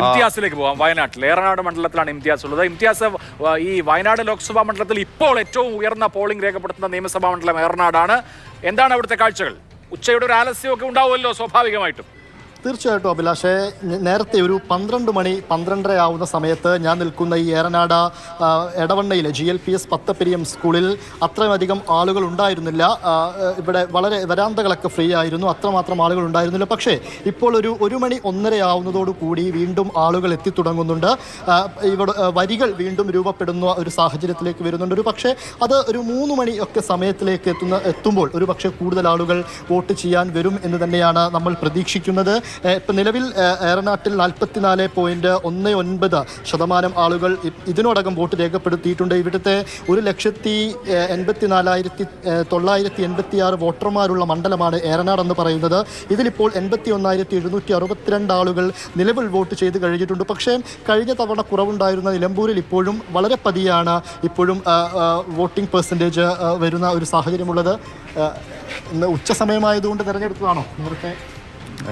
ഇംതിയാസിലേക്ക് പോകാം. വയനാട്ടിൽ. ഏറനാട് മണ്ഡലത്തിലാണ് ഇംതിയാസ് ഉള്ളത്. ഇംതിയാസ് ഈ വയനാട് ലോക്സഭാ മണ്ഡലത്തിൽ ഇപ്പോൾ ഏറ്റവും ഉയർന്ന പോളിംഗ് രേഖപ്പെടുത്തുന്ന നിയമസഭാ മണ്ഡലം ഏറനാടാണ്. എന്താണ് അവിടുത്തെ കാഴ്ചകൾ? ഉച്ചയുടെ ഒരു ആലസ്യമൊക്കെ ഉണ്ടാവുമല്ലോ സ്വാഭാവികമായിട്ടും. തീർച്ചയായിട്ടും അഭിലാഷേ നേരത്തെ ഒരു പന്ത്രണ്ട് മണി പന്ത്രണ്ടര ആവുന്ന സമയത്ത് ഞാൻ നിൽക്കുന്ന ഈ Eranad എടവണ്ണയിലെ G L P S Pathapiriyam സ്കൂളിൽ അത്രയധികം ആളുകൾ ഉണ്ടായിരുന്നില്ല ഇവിടെ വളരെ വരാന്തകളൊക്കെ ഫ്രീ ആയിരുന്നു. അത്രമാത്രം ആളുകൾ ഉണ്ടായിരുന്നില്ല പക്ഷേ ഇപ്പോൾ ഒരു ഒരു മണി ഒന്നര ആവുന്നതോടു കൂടി വീണ്ടും ആളുകൾ എത്തിത്തുടങ്ങുന്നുണ്ട്. ഇവിടെ വരികൾ വീണ്ടും രൂപപ്പെടുന്ന ഒരു സാഹചര്യത്തിലേക്ക് വരുന്നുണ്ട്. ഒരു പക്ഷേ അത് ഒരു മൂന്ന് മണി ഒക്കെ സമയത്തിലേക്ക് എത്തുന്ന എത്തുമ്പോൾ ഒരു പക്ഷേ കൂടുതൽ ആളുകൾ വോട്ട് ചെയ്യാൻ വരും എന്ന് തന്നെയാണ് നമ്മൾ പ്രതീക്ഷിക്കുന്നത്. ഇപ്പം നിലവിൽ ഏറനാട്ടിൽ നാൽപ്പത്തിനാല് പോയിന്റ് ഒന്ന് ഒൻപത് ശതമാനം ആളുകൾ ഇതിനോടകം വോട്ട് രേഖപ്പെടുത്തിയിട്ടുണ്ട്. ഇവിടുത്തെ ഒരു ലക്ഷത്തി ഏഹ് എൺപത്തിനാലായിരത്തി ഏഹ് തൊള്ളായിരത്തി എൺപത്തി ആറ് വോട്ടർമാരുള്ള മണ്ഡലമാണ് ഏറനാട് എന്ന് പറയുന്നത്. ഇതിലിപ്പോൾ എൺപത്തി ഒന്നായിരത്തി എഴുന്നൂറ്റി അറുപത്തിരണ്ട് ആളുകൾ നിലവിൽ വോട്ട് ചെയ്ത് കഴിഞ്ഞിട്ടുണ്ട്. പക്ഷേ കഴിഞ്ഞ തവണ കുറവുണ്ടായിരുന്ന നിലമ്പൂരിൽ ഇപ്പോഴും വളരെ പതിയാണ് ഇപ്പോഴും വോട്ടിംഗ് പെർസെന്റേജ് വരുന്ന ഒരു സാഹചര്യമുള്ളത്. ഇന്ന് ഉച്ച സമയമായതുകൊണ്ട് തിരഞ്ഞെടുത്തതാണോ? നേരത്തെ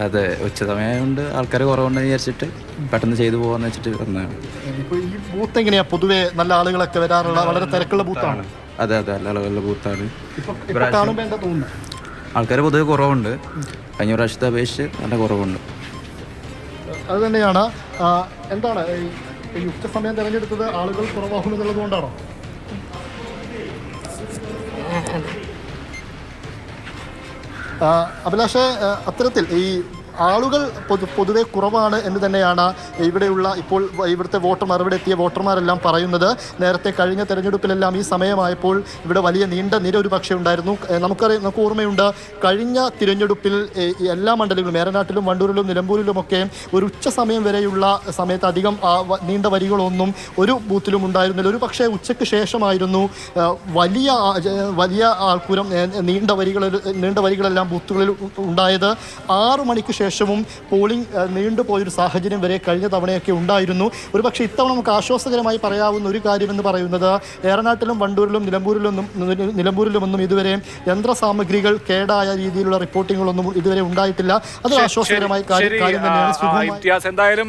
അതെ ഉച്ച സമയമായതുകൊണ്ട് ആൾക്കാർ കുറവുണ്ടെന്ന് വിചാരിച്ചിട്ട് പെട്ടെന്ന് ചെയ്തു പോകാന്ന് വെച്ചിട്ട് വന്നതാണ്. ഇപ്പോൾ ഈ ബൂത്ത് എങ്ങനെയാ? പൊതുവേ നല്ല ആളുകളൊക്കെ വരാറുള്ള വളരെ തിരക്കുള്ള ബൂത്താണ് അതെ അതെ നല്ല ആളുകളുടെ ബൂത്താണ് ആൾക്കാർ പൊതുവെ കുറവുണ്ട്. കഴിഞ്ഞ പ്രാവശ്യത്തെ അപേക്ഷിച്ച് നല്ല കുറവുണ്ട്. അത് തന്നെയാണ്. എന്താണ് ഈ ഈ സമയം തിരഞ്ഞെടുത്തത് ആളുകൾ കുറവാകുമെന്നുള്ളത് കൊണ്ടാണോ? അഭിലാഷെ ആ, അത്തരത്തിൽ ഈ ആളുകൾ പൊതു പൊതുവെ കുറവാണ് എന്ന് തന്നെയാണ് ഇവിടെയുള്ള ഇപ്പോൾ ഇവിടുത്തെ വോട്ടർമാർ ഇവിടെ എത്തിയ വോട്ടർമാരെല്ലാം പറയുന്നത്. നേരത്തെ കഴിഞ്ഞ തെരഞ്ഞെടുപ്പിലെല്ലാം ഈ സമയമായപ്പോൾ ഇവിടെ വലിയ നീണ്ട നിര ഒരു പക്ഷേ ഉണ്ടായിരുന്നു. നമുക്കറിയാം നമുക്ക് ഓർമ്മയുണ്ട് കഴിഞ്ഞ തിരഞ്ഞെടുപ്പിൽ എല്ലാ മണ്ഡലങ്ങളും ഏറനാട്ടിലും വണ്ടൂരിലും നിലമ്പൂരിലുമൊക്കെ ഒരു ഉച്ച സമയം വരെയുള്ള സമയത്ത് അധികം നീണ്ട വരികളൊന്നും ഒരു ബൂത്തിലും ഉണ്ടായിരുന്നില്ല. ഒരു പക്ഷേ ഉച്ചയ്ക്ക് ശേഷമായിരുന്നു വലിയ വലിയ ആൾക്കൂരം നീണ്ട വരികൾ നീണ്ട വരികളെല്ലാം ബൂത്തുകളിൽ ഉണ്ടായത് ആറു മണിക്ക് ശേഷവും പോളിംഗ് നീണ്ടുപോയൊരു സാഹചര്യം വരെ കഴിഞ്ഞ തവണയൊക്കെ ഉണ്ടായിരുന്നു. ഒരു പക്ഷേ ഇത്തവണ നമുക്ക് ആശ്വാസകരമായി പറയാവുന്ന ഒരു കാര്യമെന്ന് പറയുന്നത് ഏറനാട്ടിലും വണ്ടൂരിലും നിലമ്പൂരിലൊന്നും നിലമ്പൂരിലുമൊന്നും ഇതുവരെ യന്ത്ര സാമഗ്രികൾ കേടായ രീതിയിലുള്ള റിപ്പോർട്ടിങ്ങുകളൊന്നും ഇതുവരെ ഉണ്ടായിട്ടില്ല. അത് ആശ്വാസകരമായ കാര്യം തന്നെയാണ്. എന്തായാലും